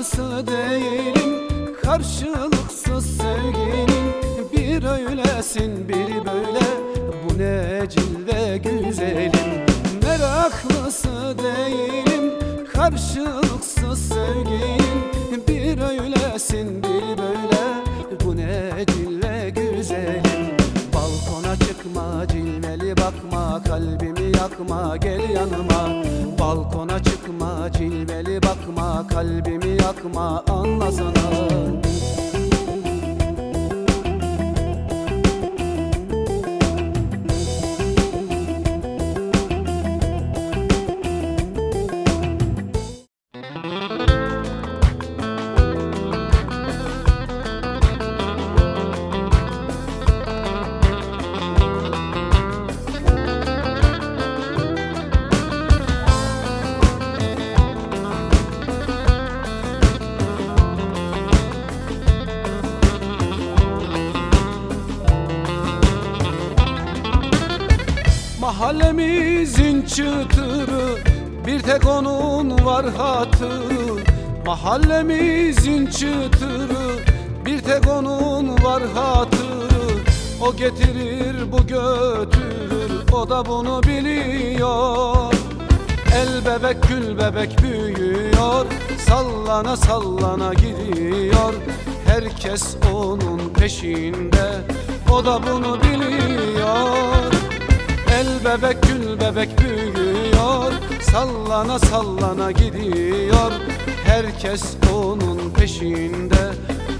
karşısı değilim Karşılıksız sevginin. Bir öylesin biri böyle. Bu ne cilve güzelim. Meraklısı değilim Karşılıksız sevginin. Bir öylesin biri böyle. Bu ne cilve çıkma cilveli bakma Kalbimi yakma gel yanıma. Balkona çıkma cilveli bakma Kalbimi yakma anlasana Mahallemizin çıtırı Bir tek onun var hatırı. Mahallemizin çıtırı Bir tek onun var hatırı. O getirir bu götürür O da bunu biliyor. El bebek gül bebek büyüyor Sallana sallana gidiyor. Herkes onun peşinde O da bunu biliyor El bebek gül bebek büyüyor. Sallana sallana gidiyor. Herkes onun peşinde.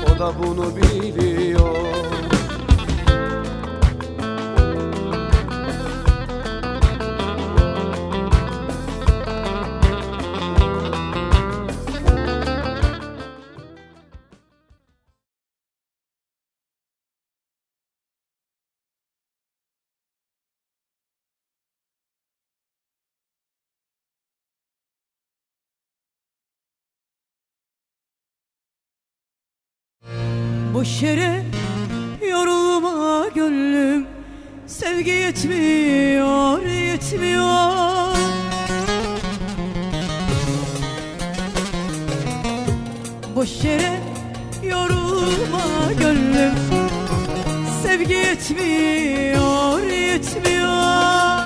O da bunu biliyor Boş yere yorulma gönlüm. Sevgi yetmiyor, yetmiyor. Boş yere yorulma gönlüm. Sevgi yetmiyor, yetmiyor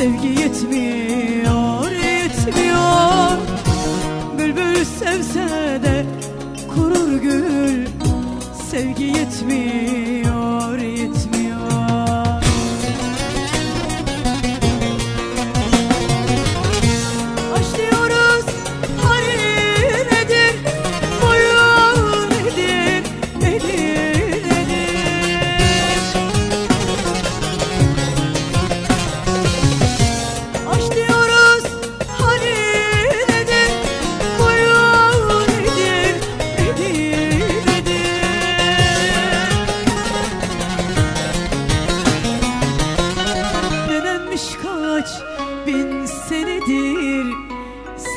Sevgi yetmiyor, yetmiyor. Bülbül sevse de kurur gül Sevgi yetmiyor,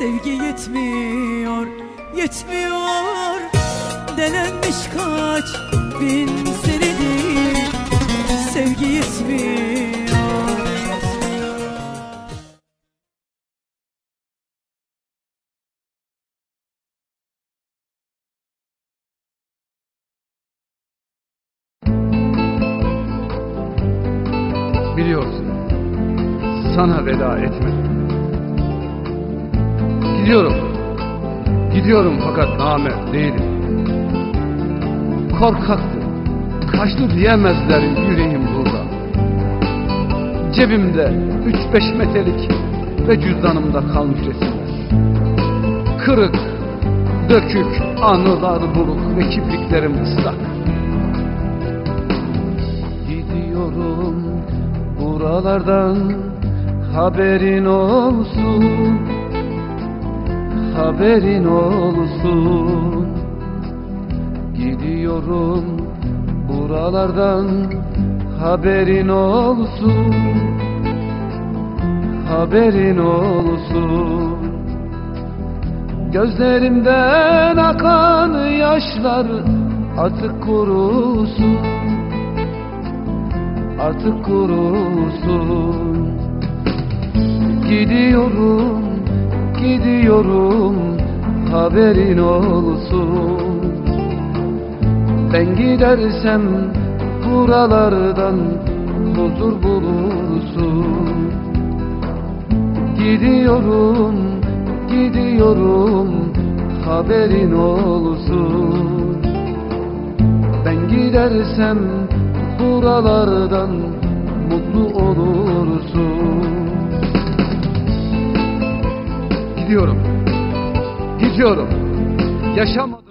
Sevgi yetmiyor, yetmiyor Denenmiş kaç bin senedir Sevgi yetmiyor, yetmiyor Biliyorsun. Sana veda etmedim. Gidiyorum. Gidiyorum fakat namert değilim. Korkaktı. Kaçtı diyemezler yüreğim burada. Cebimde üç beş metelik ve cüzdanımda kalmış resimler. Kırık, dökük, anılar buluk ve kipriklerim ıslak. Gidiyorum buralardan haberin olsun Haberin olsun. Gidiyorum buralardan haberin olsun. Haberin olsun. Gözlerimden akan yaşlar artık kurusun. Artık kurusun. Gidiyorum, gidiyorum haberin olsun. Ben gidersem buralardan huzur bulursun. Gidiyorum, gidiyorum haberin olsun. Ben gidersem buralardan mutlu olursun Gidiyorum, gidiyorum. Yaşamadım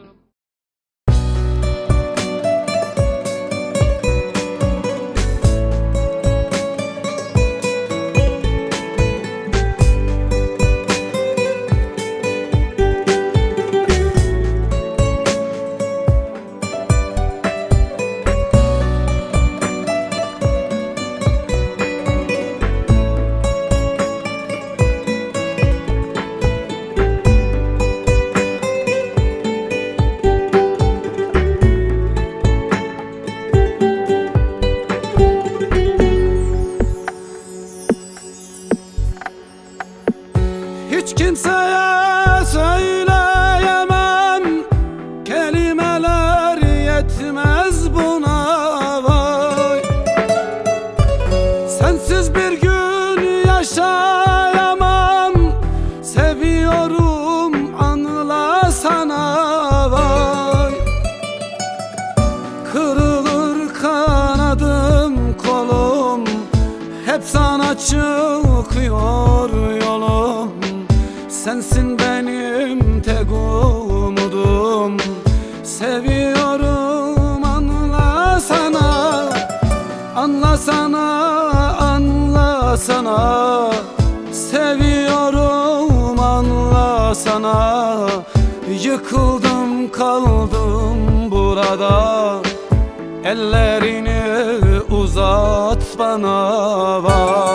Seviyorum anla sana. Anla sana, anla sana. Seviyorum anla sana. Yıkıldım kaldım burada. Ellerini uzat bana vay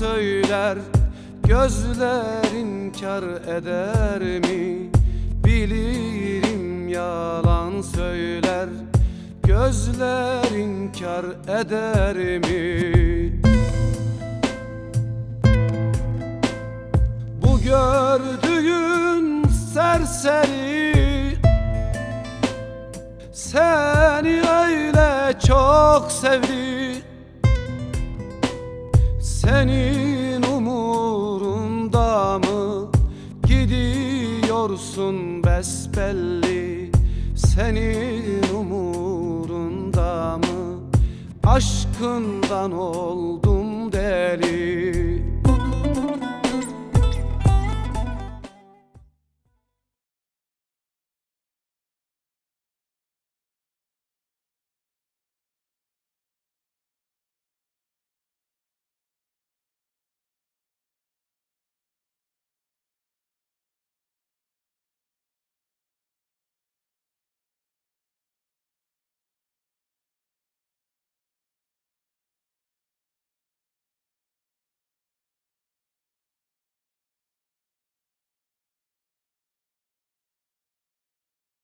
söyler Gözlerin kar eder mi? Bilirim yalan söyler Gözlerin kar eder mi? Bu gördüğün serseri Seni öyle çok sevdi Senin Gidiyorsun besbelli Senin umurunda mı? Aşkından oldum deli